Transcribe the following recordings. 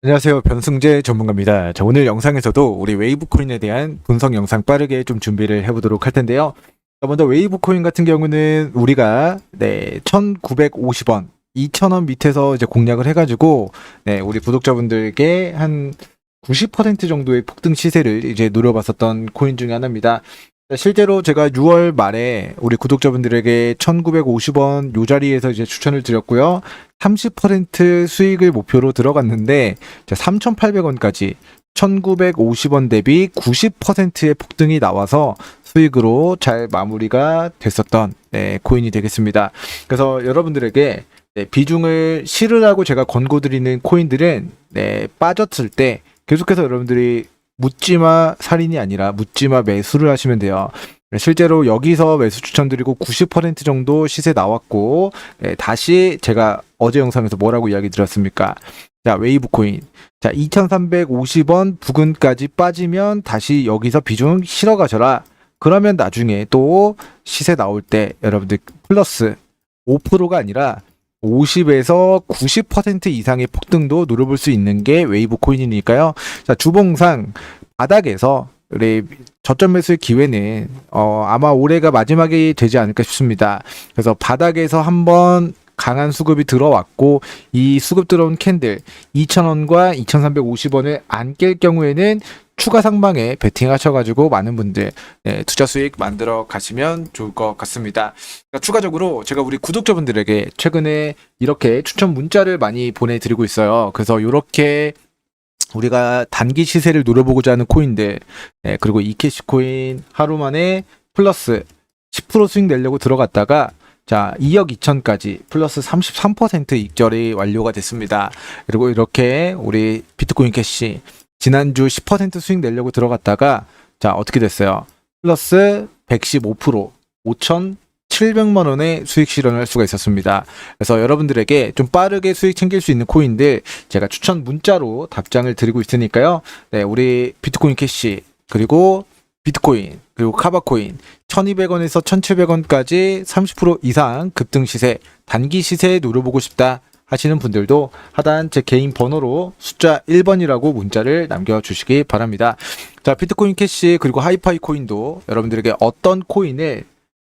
안녕하세요. 변승재 전문가입니다. 자, 오늘 영상에서도 우리 웨이브 코인에 대한 분석 영상 빠르게 좀 준비를 해보도록 할 텐데요. 자, 먼저 웨이브 코인 같은 경우는 우리가 네, 1950원, 2000원 밑에서 이제 공략을 해가지고 네, 우리 구독자분들께 한 90% 정도의 폭등 시세를 이제 노려봤었던 코인 중에 하나입니다. 자, 실제로 제가 6월 말에 우리 구독자분들에게 1950원 요 자리에서 이제 추천을 드렸고요. 30% 수익을 목표로 들어갔는데 3,800원까지 1,950원 대비 90%의 폭등이 나와서 수익으로 잘 마무리가 됐었던 네, 코인이 되겠습니다. 그래서 여러분들에게 네, 비중을 실으라고 제가 권고드리는 코인들은 네, 빠졌을 때 계속해서 여러분들이 묻지마 살인이 아니라 묻지마 매수를 하시면 돼요. 실제로 여기서 매수 추천드리고 90% 정도 시세 나왔고 네, 다시 제가 어제 영상에서 뭐라고 이야기 드렸습니까? 자 웨이브 코인 자 2350원 부근까지 빠지면 다시 여기서 비중 실어 가셔라. 그러면 나중에 또 시세 나올 때 여러분들 플러스 5%가 아니라 50에서 90% 이상의 폭등도 노려볼 수 있는 게 웨이브 코인이니까요. 자, 주봉상 바닥에서 우리 저점 매수의 기회는 어, 아마 올해가 마지막이 되지 않을까 싶습니다. 그래서 바닥에서 한번 강한 수급이 들어왔고 이 수급 들어온 캔들 2,000원과 2,350원을 안 깰 경우에는 추가 상방에 베팅하셔가지고 많은 분들 네, 투자 수익 만들어 가시면 좋을 것 같습니다. 그러니까 추가적으로 제가 우리 구독자분들에게 최근에 이렇게 추천 문자를 많이 보내드리고 있어요. 그래서 이렇게 우리가 단기 시세를 노려보고자 하는 코인들, 네, 그리고 이캐시 코인 하루 만에 플러스 10% 수익 내려고 들어갔다가 자, 2억 2천까지 플러스 33% 익절이 완료가 됐습니다. 그리고 이렇게 우리 비트코인 캐시 지난주 10% 수익 내려고 들어갔다가 자, 어떻게 됐어요? 플러스 115% 5,700만 원의 수익 실현을 할 수가 있었습니다. 그래서 여러분들에게 좀 빠르게 수익 챙길 수 있는 코인들 제가 추천 문자로 답장을 드리고 있으니까요. 네, 우리 비트코인 캐시 그리고 비트코인 그리고 카바코인 1200원에서 1700원까지 30% 이상 급등 시세 단기 시세 노려보고 싶다 하시는 분들도 하단 제 개인 번호로 숫자 1번이라고 문자를 남겨주시기 바랍니다. 자 비트코인 캐시 그리고 하이파이 코인도 여러분들에게 어떤 코인을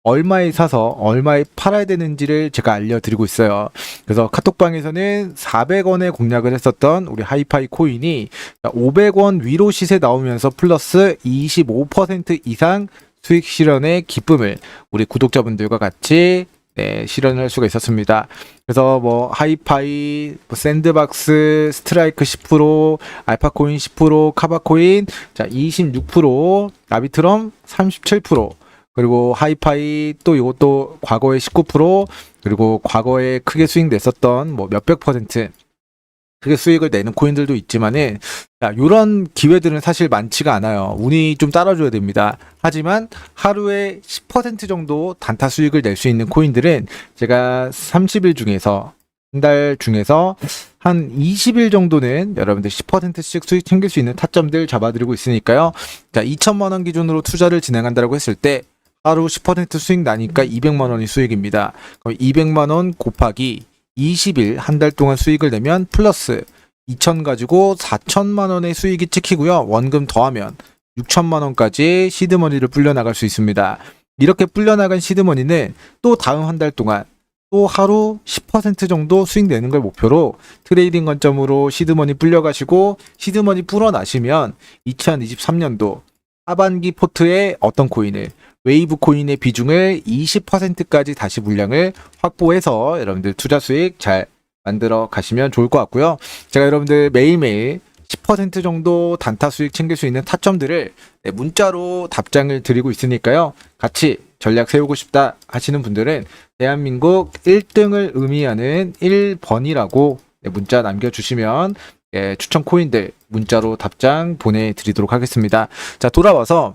얼마에 사서 얼마에 팔아야 되는지를 제가 알려드리고 있어요. 그래서 카톡방에서는 400원에 공략을 했었던 우리 하이파이 코인이 500원 위로 시세 나오면서 플러스 25% 이상 수익 실현의 기쁨을 우리 구독자분들과 같이 네, 실현을 할 수가 있었습니다. 그래서 뭐 하이파이, 뭐 샌드박스, 스트라이크 10%, 알파코인 10%, 카바코인 자 26%, 아비트럼 37%. 그리고 하이파이 또 이것도 과거에 19% 그리고 과거에 크게 수익 냈었던 뭐 몇백 퍼센트 크게 수익을 내는 코인들도 있지만은 자, 요런 기회들은 사실 많지가 않아요. 운이 좀 따라줘야 됩니다. 하지만 하루에 10% 정도 단타 수익을 낼 수 있는 코인들은 제가 30일 중에서 한 달 중에서 한 20일 정도는 여러분들 10%씩 수익 챙길 수 있는 타점들 잡아드리고 있으니까요. 자, 2천만 원 기준으로 투자를 진행한다고 했을 때 하루 10% 수익 나니까 200만 원이 수익입니다. 그럼 200만 원 곱하기 20일 한 달 동안 수익을 내면 플러스 2천 가지고 4천만 원의 수익이 찍히고요. 원금 더하면 6천만 원까지 시드머니를 불려 나갈 수 있습니다. 이렇게 불려 나간 시드머니는 또 다음 한 달 동안 또 하루 10% 정도 수익 내는 걸 목표로 트레이딩 관점으로 시드머니 불려 가시고 시드머니 불어 나시면 2023년도 하반기 포트에 어떤 코인을 웨이브 코인의 비중을 20%까지 다시 물량을 확보해서 여러분들 투자 수익 잘 만들어 가시면 좋을 것 같고요. 제가 여러분들 매일매일 10% 정도 단타 수익 챙길 수 있는 타점들을 네, 문자로 답장을 드리고 있으니까요. 같이 전략 세우고 싶다 하시는 분들은 대한민국 1등을 의미하는 1번이라고 문자 남겨주시면 예, 추천 코인들 문자로 답장 보내드리도록 하겠습니다. 자 돌아와서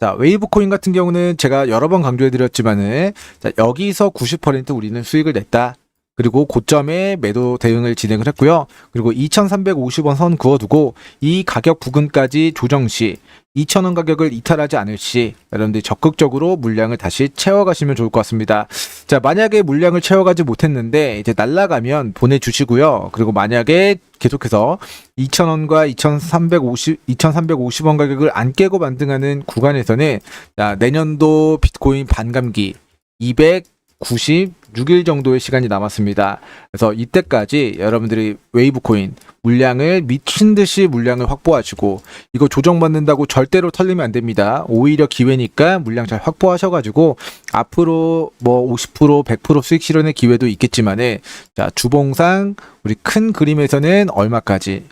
자, 웨이브 코인 같은 경우는 제가 여러 번 강조해 드렸지만은 자, 여기서 90% 우리는 수익을 냈다. 그리고 고점에 매도 대응을 진행을 했고요. 그리고 2,350원 선 그어두고 이 가격 부근까지 조정 시 2,000원 가격을 이탈하지 않을 시 여러분들이 적극적으로 물량을 다시 채워가시면 좋을 것 같습니다. 자, 만약에 물량을 채워가지 못했는데 이제 날라가면 보내주시고요. 그리고 만약에 계속해서 2,000원과 2,350, 2,350원 가격을 안 깨고 반등하는 구간에서는 자, 내년도 비트코인 반감기 296일 정도의 시간이 남았습니다. 그래서 이때까지 여러분들이 웨이브 코인 물량을 미친 듯이 물량을 확보하시고 이거 조정받는다고 절대로 털리면 안 됩니다. 오히려 기회니까 물량 잘 확보하셔가지고 앞으로 뭐 50% 100% 수익 실현의 기회도 있겠지만은 자 주봉상 우리 큰 그림에서는 얼마까지?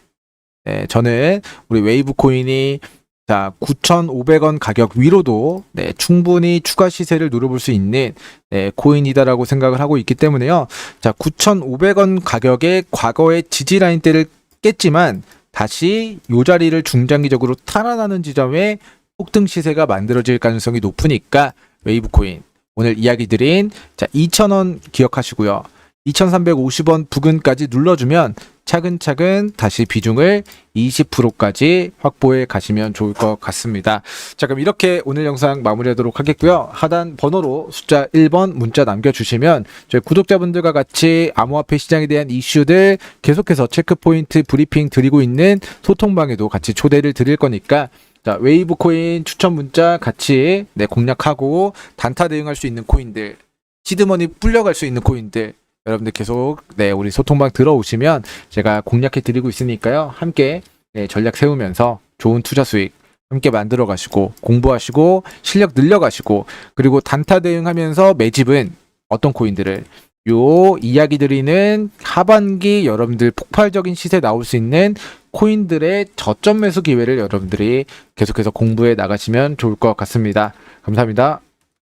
네, 저는 우리 웨이브 코인이 자 9,500원 가격 위로도 네, 충분히 추가 시세를 누려볼 수 있는 네, 코인이다라고 생각을 하고 있기 때문에요. 자 9,500원 가격의 과거의 지지 라인대를 깼지만 다시 요 자리를 중장기적으로 탈환하는 지점에 폭등 시세가 만들어질 가능성이 높으니까 웨이브 코인 오늘 이야기 드린 자 2,000원 기억하시고요. 2,350원 부근까지 눌러주면 차근차근 다시 비중을 20%까지 확보해 가시면 좋을 것 같습니다. 자, 그럼 이렇게 오늘 영상 마무리하도록 하겠고요. 하단 번호로 숫자 1번 문자 남겨주시면 저희 구독자분들과 같이 암호화폐 시장에 대한 이슈들 계속해서 체크포인트 브리핑 드리고 있는 소통방에도 같이 초대를 드릴 거니까 자, 웨이브 코인 추천 문자 같이 네, 공략하고 단타 대응할 수 있는 코인들, 시드머니 불려갈 수 있는 코인들 여러분들 계속 네 우리 소통방 들어오시면 제가 공략해 드리고 있으니까요 함께 네, 전략 세우면서 좋은 투자 수익 함께 만들어 가시고 공부하시고 실력 늘려 가시고 그리고 단타 대응하면서 매집은 어떤 코인들을 요 이야기 드리는 하반기 여러분들 폭발적인 시세 나올 수 있는 코인들의 저점 매수 기회를 여러분들이 계속해서 공부해 나가시면 좋을 것 같습니다. 감사합니다.